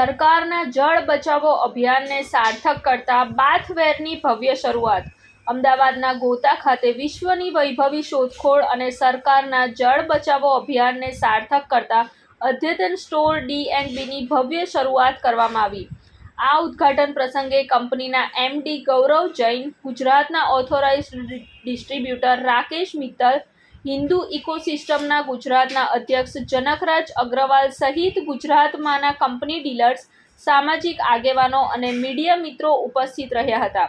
સરકારના જળ બચાવો અભિયાનને સાર્થક કરતા બાથવેરની ભવ્ય શરૂઆત. અમદાવાદના ગોતા ખાતે વિશ્વની વૈભવી શોધખોળ અને સરકારના જળ બચાવો અભિયાનને સાર્થક કરતા અદ્યતન સ્ટોર ડી એન્ડ બીની ભવ્ય શરૂઆત કરવામાં આવી. આ ઉદ્ઘાટન પ્રસંગે કંપનીના એમડી ગૌરવ જૈન, ગુજરાતના ઓથોરાઇઝ્ડ ડિસ્ટ્રીબ્યુટર રાકેશ મિત્તલ હિન્દુ ઇકોસિસ્ટમના ગુજરાતના અધ્યક્ષ જનકરાજ અગ્રવાલ સહિત ગુજરાતમાંના કંપની ડીલર્સ, સામાજિક આગેવાનો અને મીડિયા મિત્રો ઉપસ્થિત રહ્યા હતા.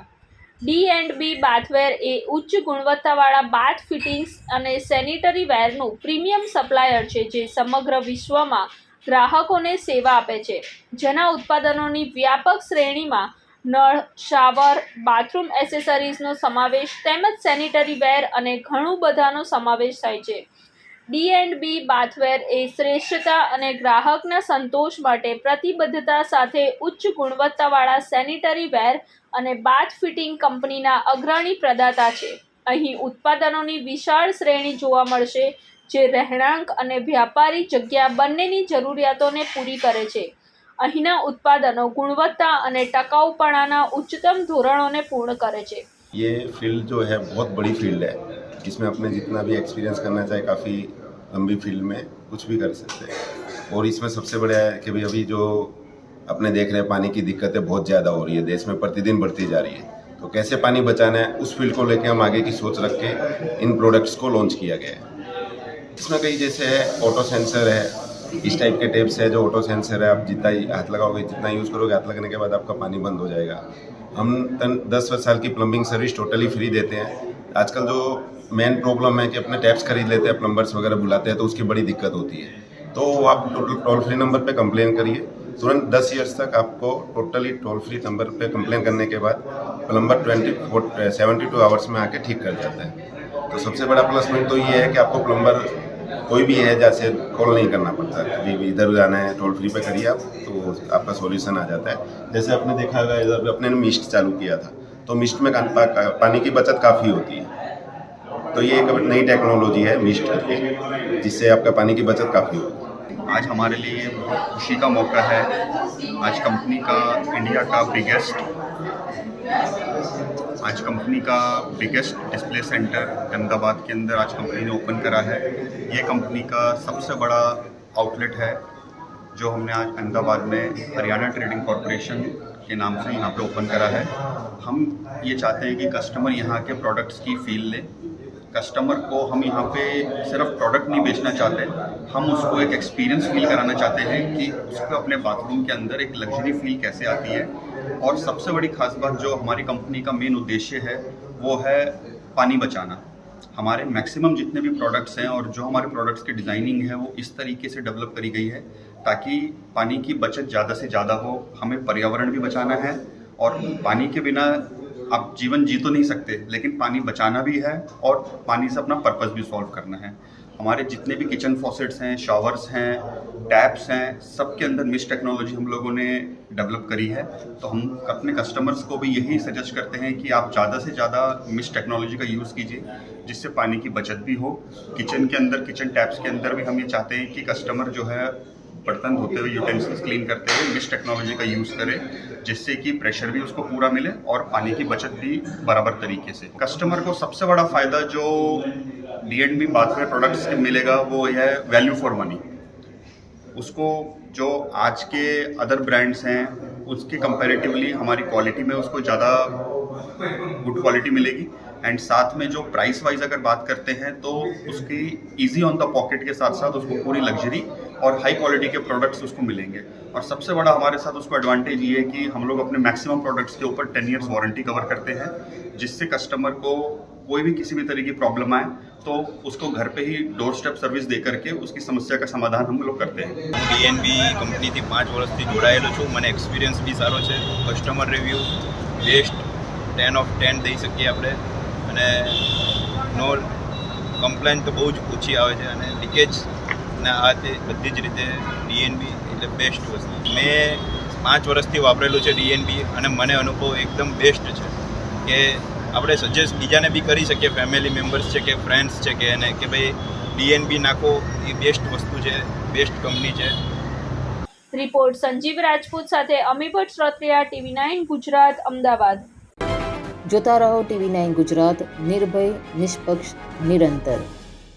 ડી એન્ડ બી બાથવેર એ ઉચ્ચ ગુણવત્તાવાળા બાથ ફિટિંગ્સ અને સેનિટરી વેરનું પ્રીમિયમ સપ્લાયર છે જે સમગ્ર વિશ્વમાં ગ્રાહકોને સેવા આપે છે. જેના ઉત્પાદનોની વ્યાપક શ્રેણીમાં નળ, શાવર, બાથરૂમ એસેસરીઝનો સમાવેશ તેમજ સેનિટરી વેર અને ઘણું બધાનો સમાવેશ થાય છે. ડી એન્ડ બી બાથવેર એ શ્રેષ્ઠતા અને ગ્રાહકના સંતોષ માટે પ્રતિબદ્ધતા સાથે ઉચ્ચ ગુણવત્તાવાળા સેનિટરી વેર અને બાથ ફિટિંગ કંપનીના અગ્રણી પ્રદાતા છે. અહીં ઉત્પાદનોની વિશાળ શ્રેણી જોવા મળશે, જે રહેણાંક અને વ્યાપારી જગ્યા બંનેની જરૂરિયાતોને પૂરી કરે છે. અહીંના ઉત્પાદનો ગુણવત્તા અને ટકાઉપણાના ઉચ્ચતમ ધોરણોને પૂર્ણ કરે છે ये फील्ड जो है बहुत बड़ी फील्ड है इसमें अपने जितना भी एक्सपीरियंस करना चाहे काफ़ी लंबी फील्ड में कुछ भी कर सकते हैं और इसमें सबसे बड़ा है कि भाई अभी जो अपने देख रहे हैं पानी की दिक्कतें बहुत ज़्यादा हो रही है देश में प्रतिदिन बढ़ती जा रही है तो कैसे पानी बचाना है उस फील्ड को लेकर हम आगे की सोच रख के इन प्रोडक्ट्स को लॉन्च किया गया है इसमें कई जैसे है ऑटो सेंसर है इस टाइप के टेप्स है जो ऑटो सेंसर है, आप जितना ही हाथ लगाओगे, जितना यूज़ करोगे, हाथ लगने के बाद आपका पानी बंद हो जाएगा। हम तन दस साल की प्लम्बिंग सर्विस टोटली फ्री देते हैं। आजकल जो मेन प्रॉब्लम है कि अपने टैप्स खरीद लेते हैं प्लम्बर्स वगैरह बुलाते हैं तो उसकी बड़ी दिक्कत होती है। तो आप टोटल टोल फ्री नंबर पे कंप्लेन करिए। तुरंत दस ईयर्स तक आपको टोटली टोल फ्री नंबर पे कंप्लेन करने के बाद plumber twenty four seventy two hours में आके ठीक कर जाता है। तो सबसे बड़ा प्लस पॉइंट तो ये है कि आपको प्लम्बर कोई भी है, जैसे कॉल नहीं करना पड़ता। कभी भी इधर जाना है टोल फ्री पे करिए आप तो आपका सॉल्यूशन आ जाता है। जैसे आपने देखा होगा, इधर अपने ने मिस्ट चालू किया था तो मिस्ट में का- पा- पानी की बचत काफ़ी होती है। तो ये एक नई टेक्नोलॉजी है मिस्ट करके, जिससे आपका पानी की बचत काफ़ी होती है। आज हमारे लिए बहुत खुशी का मौका है। आज कंपनी का इंडिया का बिगेस्ट आज कंपनी का बिगेस्ट डिस्प्ले सेंटर अहमदाबाद के अंदर आज कंपनी ने ओपन करा है। ये कंपनी का सबसे बड़ा आउटलेट है, जो हमने आज अहमदाबाद में हरियाणा ट्रेडिंग कॉरपोरेशन के नाम से यहाँ पे ओपन करा है। हम ये चाहते हैं कि कस्टमर यहाँ के प्रोडक्ट्स की फील ले। कस्टमर को हम यहाँ पे सिर्फ़ प्रोडक्ट नहीं बेचना चाहते, हम उसको एक एक्सपीरियंस फील कराना चाहते हैं कि उसको अपने बाथरूम के अंदर एक लग्जरी फील कैसे आती है। और सबसे बड़ी खास बात जो हमारी कंपनी का मेन उद्देश्य है, वो है पानी बचाना। हमारे मैक्सिमम जितने भी प्रोडक्ट्स हैं और जो हमारे प्रोडक्ट्स की डिज़ाइनिंग है, वो इस तरीके से डेवलप करी गई है ताकि पानी की बचत ज़्यादा से ज़्यादा हो, हमें पर्यावरण भी बचाना है और पानी के बिना आप जीवन जी तो नहीं सकते, लेकिन पानी बचाना भी है और पानी से अपना पर्पज़ भी सॉल्व करना है। हमारे जितने भी किचन फॉसेट्स हैं शावर्स हैं टैप्स हैं, सबके अंदर मिस टेक्नोलॉजी हम लोगों ने डेवलप करी है। तो हम अपने कस्टमर्स को भी यही सजेस्ट करते हैं कि आप ज़्यादा से ज़्यादा मिस टेक्नोलॉजी का यूज़ कीजिए, जिससे पानी की बचत भी हो। किचन के अंदर किचन टैप्स के अंदर भी हम ये चाहते हैं कि कस्टमर जो है, बर्तन धोते हुए यूटेंसिल्स क्लीन करते हुए मिस टेक्नोलॉजी का यूज़ करें, जिससे कि प्रेशर भी उसको पूरा मिले और पानी की बचत भी बराबर तरीके से कस्टमर को सबसे बड़ा फ़ायदा जो D and B bathware products मिलेगा, वो है वैल्यू फॉर मनी उसको जो आज के अदर ब्रांड्स हैं, उसके कंपैरेटिवली हमारी क्वालिटी में उसको ज़्यादा गुड क्वालिटी मिलेगी. एंड साथ में जो प्राइस वाइज अगर बात करते हैं तो उसकी इजी ऑन द पॉकेट के साथ साथ उसको पूरी लग्जरी और हाई क्वालिटी के प्रोडक्ट्स उसको मिलेंगे. और सबसे बड़ा हमारे साथ उसको एडवांटेज ये है कि हम लोग अपने मैक्सिमम प्रोडक्ट्स के ऊपर टेन ईयर्स वारंटी कवर करते हैं, जिससे कस्टमर को कोई भी किसी भी तरह की प्रॉब्लम आए. तो उसको घर पे ही डोर स्टेप सर्विस दे करके उसकी समस्या का समाधान हम लोग करते हैं હું ડીએનબી કંપનીથી પાંચ વર્ષથી જોડાયેલો છું મને એક્સપિરિયન્સ બી સારો છે customer review best ten of ten દઈ શકીએ આપણે અને નો કમ્પ્લેન તો બહુ જ ઓછી આવે છે અને લીકેજ ને આ તે બધી જ રીતે ડીએનબી એટલે બેસ્ટ વસ્તુ મેં પાંચ વર્ષથી વાપરેલું છે ડીએનબી અને મને અનુભવ એકદમ બેસ્ટ છે કે આપણે સજેસ્ટ બીજાને બી કરી શકીએ ફેમિલી મેમ્બર્સ છે કે ફ્રેન્ડ્સ છે કે એને કે ભાઈ ડીએનબી નાખો એ બેસ્ટ વસ્તુ છે બેસ્ટ કંપની છે. રિપોર્ટ સંજીવ રાજપૂત સાથે અમીભટ શ્રોત્રિયા ટીવી નાઇન ગુજરાત અમદાવાદ. જોતા રહો ટીવી નાઇન ગુજરાત નિર્ભય નિષ્પક્ષ નિરંતર.